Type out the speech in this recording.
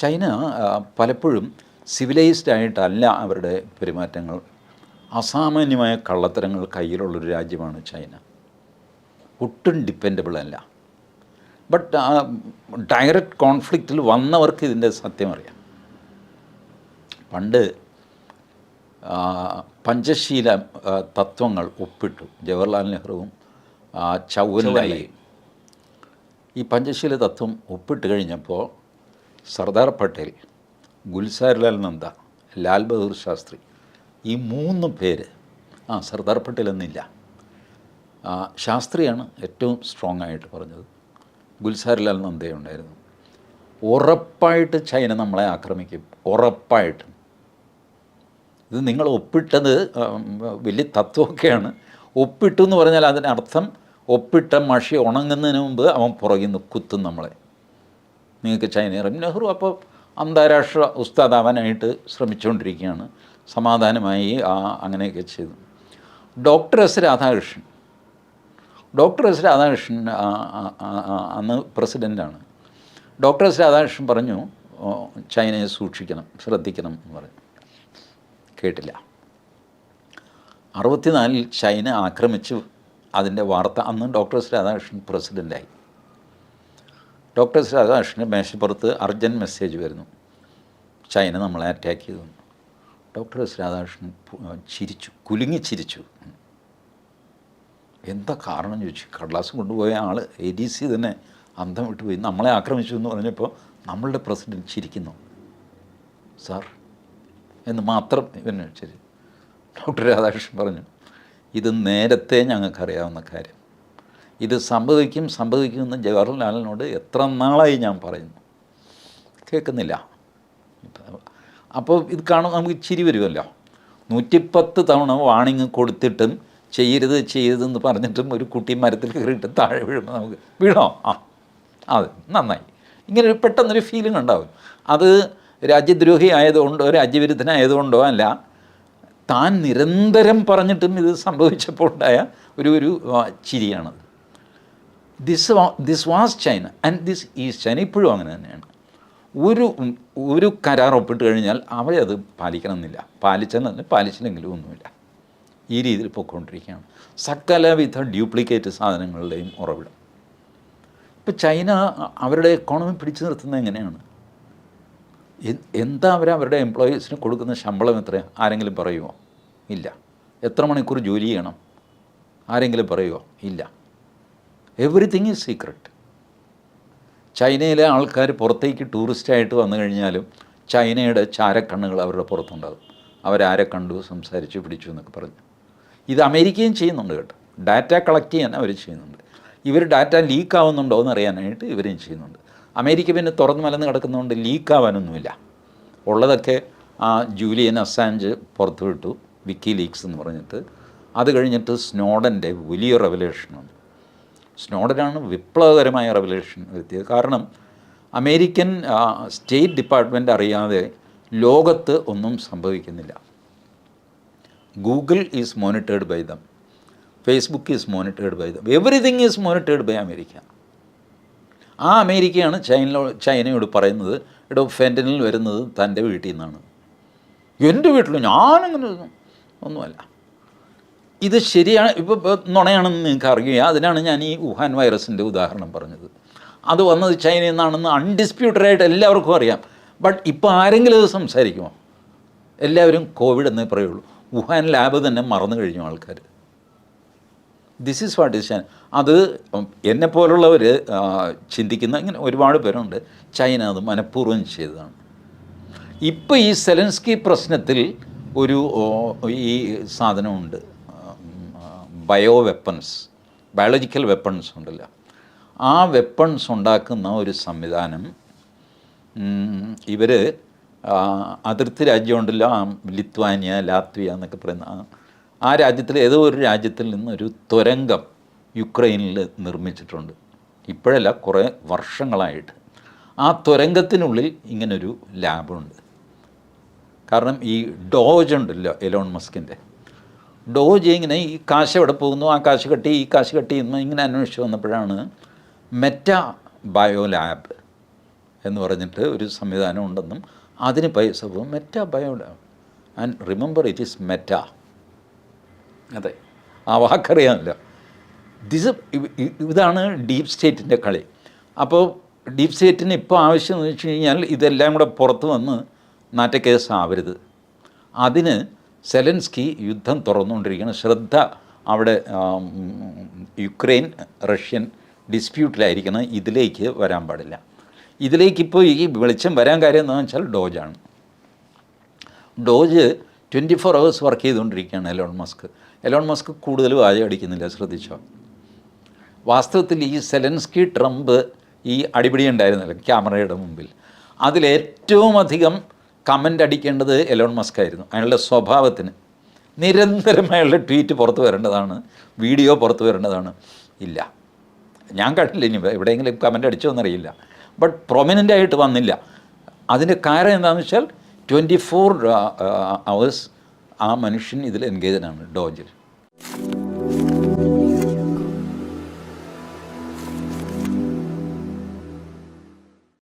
China പലപ്പോഴും civilised ആയിട്ടല്ല അവരുടെ പെരുമാറ്റങ്ങൾ. അസാമാന്യമായ കള്ളത്തരങ്ങൾ കയ്യിലുള്ളൊരു രാജ്യമാണ് ചൈന. ഒട്ടും ഡിപ്പെൻഡബിൾ അല്ല. ബട്ട് ഡയറക്റ്റ് കോൺഫ്ലിക്റ്റിൽ വന്നവർക്ക് ഇതിന്റെ സത്യം അറിയാം. പണ്ട് പഞ്ചശീല തത്വങ്ങൾ ഒപ്പിട്ടു. ജവഹർലാൽ നെഹ്റുവും ആ, ചൗവൻലായി ഈ പഞ്ചശീല തത്വം ഒപ്പിട്ട് കഴിഞ്ഞപ്പോൾ സർദാർ പട്ടേൽ ഗുൽസാരിലാൽ നന്ദ ലാൽ ബഹദൂർ ശാസ്ത്രി ഈ മൂന്ന് പേര് ആ സർദാർ പട്ടേൽ എന്നില്ല. ശാസ്ത്രിയാണ് ഏറ്റവും സ്ട്രോങ് ആയിട്ട് പറഞ്ഞത്. ഗുൽസാരിലാൽ നന്ദയുണ്ടായിരുന്നു ഉറപ്പായിട്ട് ചൈന നമ്മളെ ആക്രമിക്കും. ഉറപ്പായിട്ട്. ഇത് നിങ്ങൾ ഒപ്പിട്ടത് വലിയ തത്വമൊക്കെയാണ്. ഒപ്പിട്ടു എന്ന് പറഞ്ഞാൽ അതിനർത്ഥം ഒപ്പിട്ട മഷി ഉണങ്ങുന്നതിന് മുമ്പ് അവൻ പുറകിൽ നിന്ന് കുത്തും നമ്മളെ. നിങ്ങൾക്ക് ചൈന ഇറങ്ങി. നെഹ്റു അപ്പോൾ അന്താരാഷ്ട്ര ഉസ്താദാവാനായിട്ട് ശ്രമിച്ചുകൊണ്ടിരിക്കുകയാണ്. സമാധാനമായി ആ അങ്ങനെയൊക്കെ ചെയ്തു. Doctor S Radhakrishnan. Doctor S Radhakrishnan അന്ന് പ്രസിഡന്റാണ് ഡോക്ടർ എസ് രാധാകൃഷ്ണൻ പറഞ്ഞു ചൈനയെ സൂക്ഷിക്കണം ശ്രദ്ധിക്കണം എന്ന് പറഞ്ഞു. കേട്ടില്ല. അറുപത്തിനാലിൽ ചൈന ആക്രമിച്ചു. അതിന്റെ വാർത്ത അന്ന് ഡോക്ടർ എസ് രാധാകൃഷ്ണൻ പ്രസിഡന്റായി ഡോക്ടർ രാധാകൃഷ്ണൻ മേശപ്പുറത്ത് അർജന്റ് മെസ്സേജ് വരുന്നു. ചൈന നമ്മളെ അറ്റാക്ക് ചെയ്തു. ഡോക്ടർ എസ് രാധാകൃഷ്ണൻ ചിരിച്ചു കുലുങ്ങി ചിരിച്ചു. എന്താ കാരണം ചോദിച്ചു. കടലാസ് കൊണ്ടുപോയ ആൾ എ ഡി സി തന്നെ അന്തം വിട്ടുപോയി നമ്മളെ ആക്രമിച്ചു എന്ന് പറഞ്ഞപ്പോൾ നമ്മളുടെ പ്രസിഡന്റ് ചിരിക്കുന്നു. സാർ എന്ന് മാത്രം ഇവനെ ശരി ഡോക്ടർ രാധാകൃഷ്ണൻ പറഞ്ഞു ഇത് നേരത്തെ ഞങ്ങൾക്കറിയാവുന്ന കാര്യം. ഇത് സംഭവിക്കും സംഭവിക്കുമെന്ന് ജവഹർലാലിനോട് എത്ര നാളായി ഞാൻ പറയുന്നു. കേൾക്കുന്നില്ല. അപ്പോൾ ഇത് കാണുമ്പോൾ നമുക്ക് ചിരി വരുമല്ലോ. നൂറ്റിപ്പത്ത് തവണ വാണിങ് കൊടുത്തിട്ടും ചെയ്യരുത് ചെയ്യരുതെന്ന് പറഞ്ഞിട്ടും ഒരു കുട്ടി മരത്തിൽ കയറിയിട്ട് താഴെ വീഴുമ്പോൾ നമുക്ക് വീണോ? ആ അതെ നന്നായി. ഇങ്ങനെ ഒരു പെട്ടെന്നൊരു ഫീലിംഗ് ഉണ്ടാവും. അത് രാജ്യദ്രോഹി ആയതുകൊണ്ടോ രാജ്യവിരുദ്ധനായതുകൊണ്ടോ അല്ല താൻ നിരന്തരം പറഞ്ഞിട്ടും ഇത് സംഭവിച്ചപ്പോൾ ഉണ്ടായ ഒരു ഒരു ചിരിയാണത്. This this was China and this is China ഇപ്പോഴും അങ്ങനെ തന്നെയാണ്. ഒരു ഒരു കരാർ ഒപ്പിട്ട് കഴിഞ്ഞാൽ അവരത് പാലിക്കണമെന്നില്ല. പാലിച്ചെന്നല്ല പാലിച്ചില്ലെങ്കിലും ഒന്നുമില്ല. ഈ രീതിയിൽ പൊയ്ക്കൊണ്ടിരിക്കുകയാണ്. സകലവിധ ഡ്യൂപ്ലിക്കേറ്റ് സാധനങ്ങളുടെയും ഉറവിടം. ഇപ്പോൾ ചൈന അവരുടെ എക്കോണമി പിടിച്ചു നിർത്തുന്നത് എങ്ങനെയാണ്? എന്താ അവർ അവരുടെ എംപ്ലോയീസിന് കൊടുക്കുന്ന ശമ്പളം എത്ര? ആരെങ്കിലും പറയുമോ ഇല്ല. എത്ര മണിക്കൂർ ജോലി ചെയ്യണം? ആരെങ്കിലും പറയുമോ ഇല്ല. എവറിത്തിങ് ഈസ് സീക്രട്ട് ചൈനയിലെ ആൾക്കാർ പുറത്തേക്ക് ടൂറിസ്റ്റായിട്ട് വന്നു കഴിഞ്ഞാലും ചൈനയുടെ ചാരക്കണ്ണുകൾ അവരുടെ പുറത്തുണ്ടാകും. അവരാരെ കണ്ടു സംസാരിച്ചു പിടിച്ചു എന്നൊക്കെ പറഞ്ഞു. ഇത് അമേരിക്കയും ചെയ്യുന്നുണ്ട് കേട്ടോ. ഡാറ്റ കളക്ട് ചെയ്യാൻ അവർ ചെയ്യുന്നുണ്ട്. ഇവർ ഡാറ്റ ലീക്ക് ആവുന്നുണ്ടോ എന്ന് അറിയാനായിട്ട് ഇവരും ചെയ്യുന്നുണ്ട്. അമേരിക്ക പിന്നെ തുറന്നു മലന്ന് കിടക്കുന്നതുകൊണ്ട് ലീക്ക് ആവാനൊന്നുമില്ല. ഉള്ളതൊക്കെ ആ ജൂലിയൻ അസാഞ്ച് പുറത്തുവിട്ടു വിക്കി ലീക്സ് എന്ന് പറഞ്ഞിട്ട്. അത് കഴിഞ്ഞിട്ട് സ്നോഡന്റെ വലിയ റെവലേഷനാണ് സ്നോഡനാണ് വിപ്ലവകരമായ റെവലേഷൻ വരുത്തിയത്. കാരണം അമേരിക്കൻ സ്റ്റേറ്റ് ഡിപ്പാർട്ട്മെന്റ് അറിയാതെ ലോകത്ത് ഒന്നും സംഭവിക്കുന്നില്ല. Google is monitored by them Facebook is monitored by them everything is monitored by America ആ അമേരിക്കയാണ് ചൈനയോ ചൈനയോട് പറയുന്നത് എടോ ഫെന്റനിൽ വരുന്നത് തന്റെ വീട്ടിൽ നിന്നാണ്. എന്റെ വീട്ടിൽ ഞാനങ്ങനെ ഒന്നും- ഒന്നുമല്ല. ഇത് ശരിയാണ്. ഇപ്പോൾ നുണയാണെന്ന് നിങ്ങൾക്ക് അറിയുക അതിനാണ് ഞാൻ ഈ വുഹാൻ വൈറസിന്റെ ഉദാഹരണം പറഞ്ഞത്. അത് വന്നത് ചൈനയിൽ നിന്നാണെന്ന് അൺഡിസ്പ്യൂട്ടഡായിട്ട് എല്ലാവർക്കും അറിയാം. ബട്ട് ഇപ്പോൾ ആരെങ്കിലും അത് സംസാരിക്കുമോ? എല്ലാവരും കോവിഡ് എന്നേ പറയുള്ളൂ. വുഹാൻ ലാബ് തന്നെ മറന്നു കഴിഞ്ഞു ആൾക്കാർ. ദിസ് ഈസ് വാട്ട് ഇസ് അത് എന്നെ പോലുള്ളവർ ചിന്തിക്കുന്ന ഇങ്ങനെ ഒരുപാട് പേരുണ്ട്. ചൈന അത് മനഃപൂർവം ചെയ്തതാണ്. ഇപ്പോൾ ഈ സെലൻസ്കി പ്രശ്നത്തിൽ ഒരു ഈ സാധനമുണ്ട്. ബയോ വെപ്പൺസ് ബയോളജിക്കൽ വെപ്പൺസ് ഉണ്ടല്ലോ. ആ വെപ്പൺസ് ഉണ്ടാക്കുന്ന ഒരു സംവിധാനം ഇവർ അതിർത്തി രാജ്യമുണ്ടല്ലോ ലിത്വാനിയ ലാത്വിയ എന്നൊക്കെ പറയുന്ന ആ- രാജ്യത്തിൽ ഏതോ ഒരു രാജ്യത്തിൽ നിന്നൊരു തുരങ്കം യുക്രൈനിൽ നിർമ്മിച്ചിട്ടുണ്ട്. ഇപ്പോഴല്ല കുറേ വർഷങ്ങളായിട്ട്. ആ തുരങ്കത്തിനുള്ളിൽ ഇങ്ങനൊരു ലാബുണ്ട്. കാരണം ഈ ഡോജ് ഉണ്ടല്ലോ എലോൺ മസ്കിന്റെ ഡോജ് ഇങ്ങനെ ഈ കാശ് എവിടെ പോകുന്നു? ആ കാശ് കെട്ടി ഈ കാശ് കെട്ടി എന്ന് ഇങ്ങനെ അന്വേഷിച്ച് വന്നപ്പോഴാണ് മെറ്റ ബയോ ലാബ് എന്ന് പറഞ്ഞിട്ട് ഒരു സംവിധാനം ഉണ്ടെന്നും അതിന് പൈസ പോകും. Meta bio lab and remember it is Meta. അതെ. ആ വാക്കറിയാമല്ലോ. ദിസ് ഇതാണ് ഡീപ് സ്റ്റേറ്റിന്റെ കളി. അപ്പോൾ ഡീപ് സ്റ്റേറ്റിന് ഇപ്പോൾ ആവശ്യം എന്ന് വെച്ച് കഴിഞ്ഞാൽ ഇതെല്ലാം കൂടെ പുറത്ത് വന്ന് നാറ്റക്കേസ് ആവരുത്. അതിന് സെലൻസ്കി യുദ്ധം തുറന്നുകൊണ്ടിരിക്കുകയാണ്. ശ്രദ്ധ അവിടെ യുക്രൈൻ റഷ്യൻ ഡിസ്പ്യൂട്ടിലായിരിക്കണം. ഇതിലേക്ക് വരാൻ പാടില്ല. ഇതിലേക്ക് ഇപ്പോൾ ഈ വെളിച്ചം വരാൻ കാര്യം എന്താണെന്ന് വെച്ചാൽ ഡോജാണ്. DOGE twenty four hours work ചെയ്തുകൊണ്ടിരിക്കുകയാണ് എലോൺ മസ്ക്. എലോൺ മസ്ക് കൂടുതൽ വാചകം അടിക്കുന്നില്ല ശ്രദ്ധിച്ചോ? വാസ്തവത്തിൽ ഈ സെലൻസ്കി ട്രംപ് ഈ അടിപിടി ഉണ്ടായിരുന്നല്ലോ ക്യാമറയുടെ മുമ്പിൽ. അതിലേറ്റവും അധികം കമന്റ് അടിക്കേണ്ടത് എലോൺ മസ്ക് ആയിരുന്നു അയാളുടെ സ്വഭാവത്തിന്. നിരന്തരം അയാളുടെ ട്വീറ്റ് പുറത്തു വരേണ്ടതാണ്. വീഡിയോ പുറത്തു വരേണ്ടതാണ്. ഇല്ല. ഞാൻ കണ്ടില്ല ഇനി എവിടെയെങ്കിലും കമന്റ് അടിച്ചോ എന്നറിയില്ല. ബട്ട് പ്രൊമിനന്റ് ആയിട്ട് വന്നില്ല. അതിന്റെ കാരണം എന്താണെന്ന് വെച്ചാൽ ട്വന്റി ഫോർ അവേഴ്സ് ആ മനുഷ്യൻ ഇതിൽ എൻഗേജനാണ് ഡോജിൽ.